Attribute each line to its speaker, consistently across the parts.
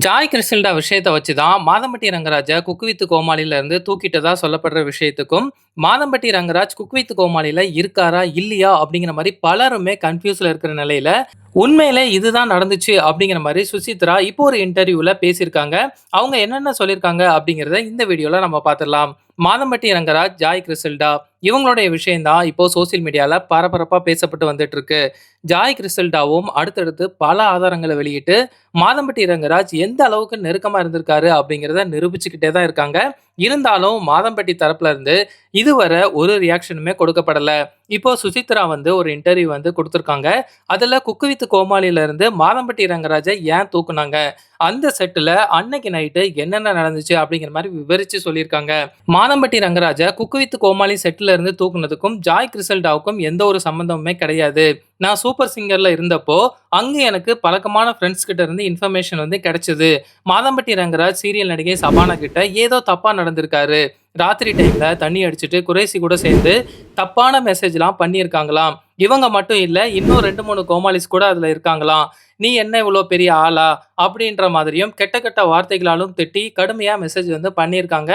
Speaker 1: Joy கிருஷ்ணல்டா விஷயத்தை வச்சு தான் மாதம்பட்டி ரங்கராஜை குக்கு கோமாளியிலேருந்து கோமாளில தூக்கிட்டதா சொல்லப்படுற விஷயத்துக்கும் மாதம்பட்டி ரங்கராஜ் குக்கு கோமாளியில் இருக்காரா இல்லையா அப்படிங்கிற மாதிரி பலருமே கன்ஃபியூஸில் இருக்கிற நிலையில் உண்மையிலே இதுதான் நடந்துச்சு அப்படிங்கிற மாதிரி சுசித்ரா இப்போ ஒரு இன்டர்வியூவில் பேசியிருக்காங்க. அவங்க என்னென்ன சொல்லியிருக்காங்க அப்படிங்கிறத இந்த வீடியோவில் நம்ம பார்த்துடலாம். மாதம்பட்டி ரங்கராஜ் ஜாய் கிறிஸ்டல்டா இவங்களுடைய விஷயம்தான் இப்போ சோசியல் மீடியால பரபரப்பா பேசப்பட்டு வந்துட்டு இருக்கு ஜாய் கிறிஸ்டல்டாவும் அடுத்தடுத்து பல ஆதாரங்களை வெளியிட்டு மாதம்பட்டி ரங்கராஜ் எந்த அளவுக்கு நெருக்கமா இருந்திருக்காரு? அப்படிங்கிறத நிரூபிச்சுக்கிட்டே தான் இருக்காங்க. இருந்தாலும் மாதம்பட்டி தரப்புல இருந்து இதுவரை ஒரு ரியாக்ஷனுமே கொடுக்கப்படலை. இப்போ சுசித்ரா வந்து ஒரு இன்டர்வியூ வந்து கொடுத்துருக்காங்க. அதில் குக்கு வித்து கோமாளியில இருந்து மாதம்பட்டி ரங்கராஜை ஏன் தூக்குனாங்க? அந்த செட்டில் அன்னைக்கு நைட்டு என்னென்ன நடந்துச்சு அப்படிங்கிற மாதிரி விவரித்து சொல்லியிருக்காங்க. மாதம்பட்டி ரங்கராஜை குக்கு வித்து கோமாளி செட்டில் இருந்து தூக்குனதுக்கும் ஜாய் கிறிசல்டாவுக்கும் எந்த ஒரு சம்மந்தமுமே கிடையாது. நான் சூப்பர் சிங்கரில் இருந்தப்போ அங்கே எனக்கு பழக்கமான ஃப்ரெண்ட்ஸ் கிட்ட இருந்து இன்ஃபர்மேஷன் வந்து கிடைச்சது. மாதம்பட்டி ரங்கராஜ் சீரியல் நடிகை சபானா கிட்ட ஏதோ தப்பாக நடந்திருக்காரு. ராத்திரி டைமில் தண்ணி அடிச்சுட்டு குறைசி கூட சேர்ந்து தப்பான மெசேஜ்லாம் பண்ணியிருக்காங்களாம். இவங்க மட்டும் இல்லை இன்னும் ரெண்டு மூணு கோமாளிஸ் கூட அதில் இருக்காங்களாம். நீ என்ன இவ்வளோ பெரிய ஆளா? அப்படின்ற மாதிரியும் கெட்ட கெட்ட வார்த்தைகளாலும் திட்டி கடுமையாக மெசேஜ் வந்து பண்ணியிருக்காங்க.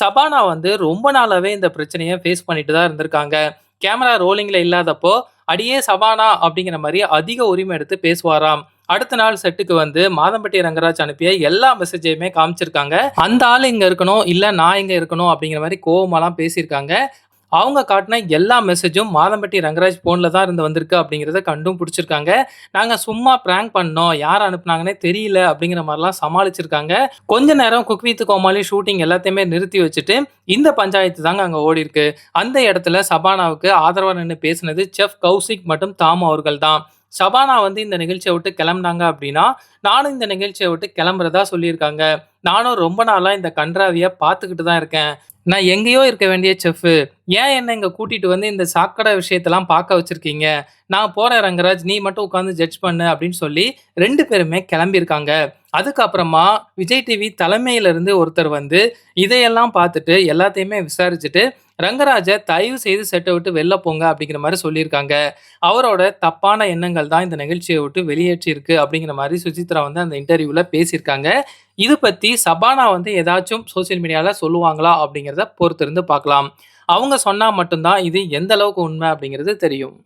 Speaker 1: சபானா வந்து ரொம்ப நாளாகவே இந்த பிரச்சனையை ஃபேஸ் பண்ணிட்டு தான் இருந்திருக்காங்க. கேமரா ரோலிங்கில் இல்லாதப்போ அடியே சபானா அப்படிங்கிற மாதிரி அதிக உரிமை எடுத்து பேசுவாராம். அடுத்த நாள் செட்டுக்கு வந்து மாதம்பட்டி ரங்கராஜ் அனுப்பிய எல்லா மெசேஜையுமே காமிச்சிருக்காங்க. அந்த ஆள் இங்க இருக்கணும் இல்ல நான் இங்க இருக்கணும் அப்படிங்கிற மாதிரி கோவமெல்லாம் பேசியிருக்காங்க. அவங்க காட்டின எல்லா மெசேஜும் மாதம்பட்டி ரங்கராஜ் ஃபோனில் தான் இருந்து வந்திருக்கு அப்படிங்கிறத கண்டும் பிடிச்சிருக்காங்க. நாங்கள் சும்மா ப்ராங்க் பண்ணோம் யார் அனுப்புனாங்கன்னே தெரியல அப்படிங்கிற மாதிரிலாம் சமாளிச்சிருக்காங்க. கொஞ்ச நேரம் குக் வித் கோமாளி ஷூட்டிங் எல்லாத்தையுமே நிறுத்தி வச்சுட்டு இந்த பஞ்சாயத்து தாங்க அங்கே ஓடி இருக்கு. அந்த இடத்துல சபானாவுக்கு ஆதரவாக நின்று பேசினது செஃப் கௌசிக் மற்றும் தாம் அவர்கள் தான். சபானா வந்து இந்த நிகழ்ச்சியை விட்டு கிளம்புனாங்க அப்படின்னா நானும் இந்த நிகழ்ச்சியை விட்டு கிளம்புறதா சொல்லியிருக்காங்க. நானும் ரொம்ப நாளாக இந்த கன்றாவியை பார்த்துக்கிட்டு தான் இருக்கேன். நான் எங்கேயோ இருக்க வேண்டிய செஃப்பு ஏன் என்ன இங்கே கூட்டிகிட்டு வந்து இந்த சாக்கடை விஷயத்தெல்லாம் பார்க்க வச்சுருக்கீங்க? நான் போகிறேன் ரங்கராஜ் நீ மட்டும் உட்காந்து ஜட்ஜ் பண்ணு அப்படின்னு சொல்லி ரெண்டு பேருமே கிளம்பியிருக்காங்க. அதுக்கப்புறமா விஜய் டிவி தலைமையிலிருந்து ஒருத்தர் வந்து இதையெல்லாம் பார்த்துட்டு எல்லாத்தையுமே விசாரிச்சுட்டு ரங்கராஜை தயவு செய்து செட்டை விட்டு வெளில போங்க அப்படிங்கிற மாதிரி சொல்லியிருக்காங்க. அவரோட தப்பான எண்ணங்கள் தான் இந்த நிகழ்ச்சியை விட்டு வெளியேற்றிருக்கு அப்படிங்கிற மாதிரி சுசித்ரா வந்து அந்த இன்டர்வியூவில் பேசியிருக்காங்க. இது பற்றி சபானா வந்து ஏதாச்சும் சோசியல் மீடியாவில் சொல்லுவாங்களா அப்படிங்கிறத பொறுத்திருந்து பார்க்கலாம். அவங்க சொன்னால் மட்டும்தான் இது எந்த அளவுக்கு உண்மை அப்படிங்கிறது தெரியும்.